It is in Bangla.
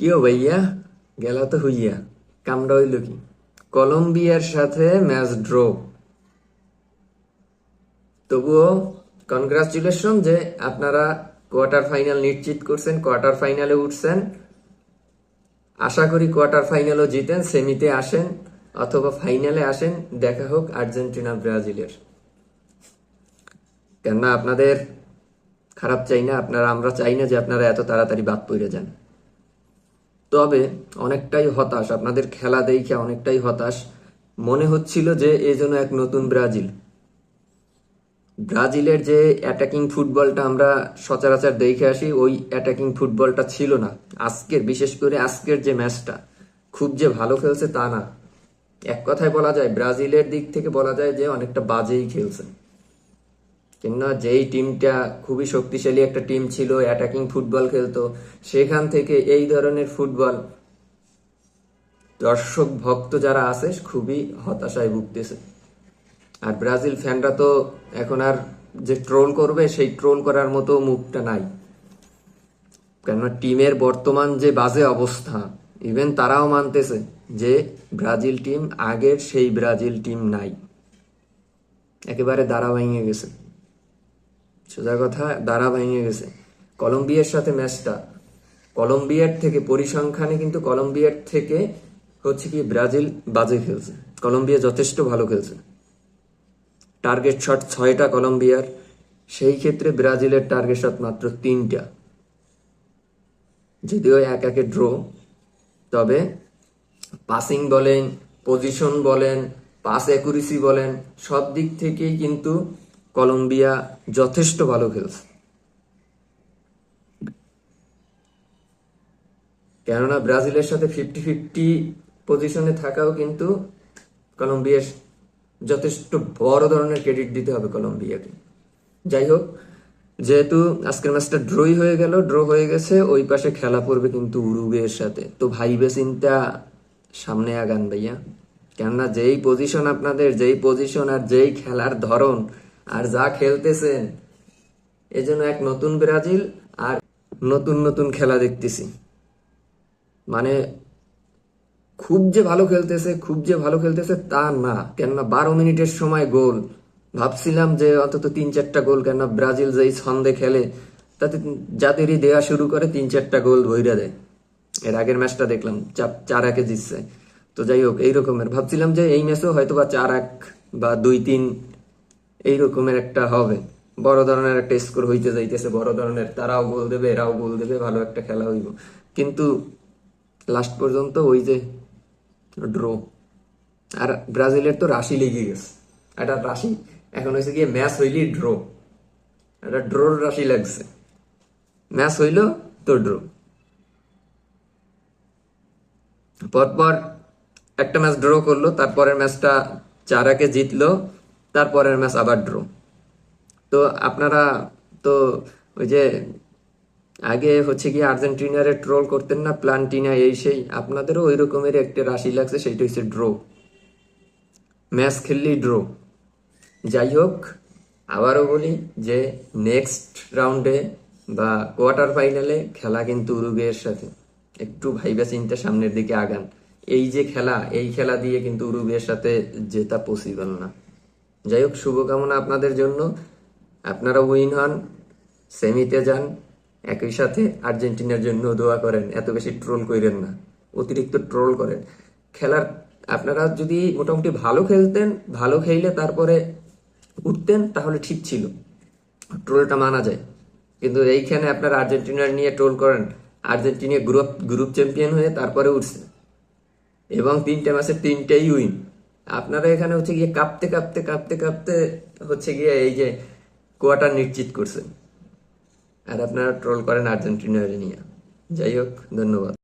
কিও ভাইয়া? গেল তো হইয়া কামড়া হইল কি কলম্বিয়ার সাথে ম্যাচ ড্র তবুও কনগ্রাচুলেশন যে আপনারা কোয়ার্টার ফাইনাল নিশ্চিত করছেন, কোয়ার্টার ফাইনালে উঠছেন। আশা করি কোয়ার্টার ফাইনালও জিতেন, সেমিতে আসেন অথবা ফাইনালে আসেন, দেখা হোক আর্জেন্টিনা, ব্রাজিলের। কেননা আপনাদের খারাপ চাই না, আপনারা, আমরা চাই না যে আপনারা এত তাড়াতাড়ি বাদ পড়ে যান। তবে অনেকটাই হতাশ। আপনাদের খেলা দেখে অনেকটাই হতাশ। মনে হচ্ছিল যে এই জন্য এক নতুন ব্রাজিল। ব্রাজিলের যে অ্যাটাকিং ফুটবলটা আমরা সচরাচর দেখে আসি, ওই অ্যাটাকিং ফুটবলটা ছিল না। আজকের, বিশেষ করে আজকের যে ম্যাচটা, খুব যে ভালো খেলছে তা না। এক কথায় বলা যায়, ব্রাজিলের দিক থেকে বলা যায় যে অনেকটা বাজেই খেলছে। কেননা যেই টিমটা খুবই শক্তিশালী একটা টিম ছিল অ্যাটাকিং ফুটবল খেলতো, সেখান থেকে এই ধরনের ফুটবল দর্শক, ভক্ত যারা আছে, খুবই হতাশায় ভুগতেছে। আর ব্রাজিল ফ্যানরা তো এখন আর যে ট্রোল করবে, সেই ট্রোল করার মতো মুখটা নাই। কেননা টিমের বর্তমান যে বাজে অবস্থা ইভেন তারাও মানতেছে যে ব্রাজিল টিম আগের সেই ব্রাজিল টিম নাই। একেবারে দাঁড়া ভেঙে গেছে। সোজা কথা, দাঁড়া ভেঙে গেছে। কলম্বিয়ার সাথে ম্যাচটা। কলম্বিয়ার থেকে পরিসংখ্যানে কিন্তু কলম্বিয়ার থেকে হচ্ছে কি ব্রাজিল বাজে খেলছে। কলম্বিয়া যথেষ্ট ভালো খেলছে। টার্গেট শট ছয়টা কলম্বিয়ার। সেই ক্ষেত্রে ব্রাজিলের টার্গেট শট মাত্র তিনটা। যদিও এক একে ড্র। তবে পাসিং বলেন, পজিশন বলেন, পাস অ্যাকুরেসি বলেন, সব দিক থেকেই কিন্তু কলম্বিয়া যথেষ্ট ভালো খেলছে। কেননা ব্রাজিলের সাথে ফিফটি ফিফটি পজিশনে থাকাও কিন্তু কলম্বিয়ার যথেষ্ট বড় ধরনের ক্রেডিট দিতে হবে কলম্বিয়াকে। যাই হোক, যেহেতু আজকের ম্যাচটা ড্রই হয়ে গেল ড্র হয়ে গেছে, ওই পাশে খেলা পড়বে কিন্তু উরুগুয়ের সাথে। তো ভাইবে চিন্তা সামনে আগান ভাইয়া। কেননা যেই পজিশন আপনাদের, যেই পজিশন আর যেই খেলার ধরন আর যা খেলতেছেন, এজন্য এক নতুন ব্রাজিল আর নতুন নতুন খেলা দেখতেছি। মানে খুব যে ভালো খেলতেছে, খুব যে ভালো খেলতেছে তা না। কেননা বারো মিনিটের সময় গোল। ভাবছিলাম যে অন্তত তিন চারটা গোল, কেননা ব্রাজিল যেই ছন্দে খেলে, তাতে যাদেরই দেওয়া শুরু করে তিন চারটা গোল ভইরা দেয়। এর আগের ম্যাচটা দেখলাম, চার- একে জিতছে। তো যাই হোক এই রকমের ভাবছিলাম যে এই ম্যাচেও হয়তো বা চার এক বা দুই তিন এই রকমের একটা হবে। বড় ধরনের একটা স্কোর হইতে যাইতেছে, বড় ধরনের, তারাও গোল দেবে, এরাও গোল দেবে, ভালো একটা খেলা হইব। কিন্তু লাস্ট পর্যন্ত ওই যে ড্র আর ব্রাজিলের তো রাশি লেগে গেছে। একটা রাশি, এখন হয়েছে গিয়ে ম্যাচ হইলি ড্র একটা ড্রোর রাশি লাগছে। ম্যাচ হইল তো ড্র পরপর একটা ম্যাচ ড্র করল, তারপরের ম্যাচটা চার একে জিতলো। তারপরের ম্যাচ আবার ড্র। তো আপনারা তো ওই যে আগে হচ্ছে কি আর্জেন্টিনারে ট্রোল করতেন না, প্লান্টিনা এই সেই, আপনাদেরও ওই রকমের একটা রাশি লাগছে, সেইটা হচ্ছে ড্র। Match খেললেই draw. যাই হোক, আবারও বলি যে নেক্সট রাউন্ডে বা কোয়ার্টার ফাইনালে খেলা কিন্তু উরুগুয়ের সাথে। একটু ভাইবা চিন্তা সামনের দিকে আগান। এই যে খেলা, এই খেলা দিয়ে কিন্তু উরুগুয়ের সাথে জেতা পসিবল না। যাই হোক শুভকামনা আপনাদের জন্য। আপনারা উইন হন, সেমিতে যান, একই সাথে আর্জেন্টিনার জন্য দোয়া করেন, এত বেশি ট্রোল করেন না, অতিরিক্ত ট্রোল করেন। খেলার, আপনারা যদি মোটামুটি ভালো খেলতেন, ভালো খেলে তারপরে উঠতেন, তাহলে ঠিক ছিল, ট্রোলটা মানা যায়। কিন্তু এইখানে আপনারা আর্জেন্টিনার নিয়ে ট্রোল করেন, আর্জেন্টিনা গ্রুপ গ্রুপ চ্যাম্পিয়ন হয়ে তারপরে উঠছে। এবং তিনটে ম্যাচে তিনটেই উইন। আপনারা এখানে হচ্ছে গিয়ে কাঁপতে কাঁপতে কাঁপতে কাঁপতে হচ্ছে গিয়ে এই যে কোয়ার্টার নিশ্চিত করছেন। আর আপনারা ট্রোল করেন আর্জেন্টিনা নিয়ে। যাই হোক, ধন্যবাদ।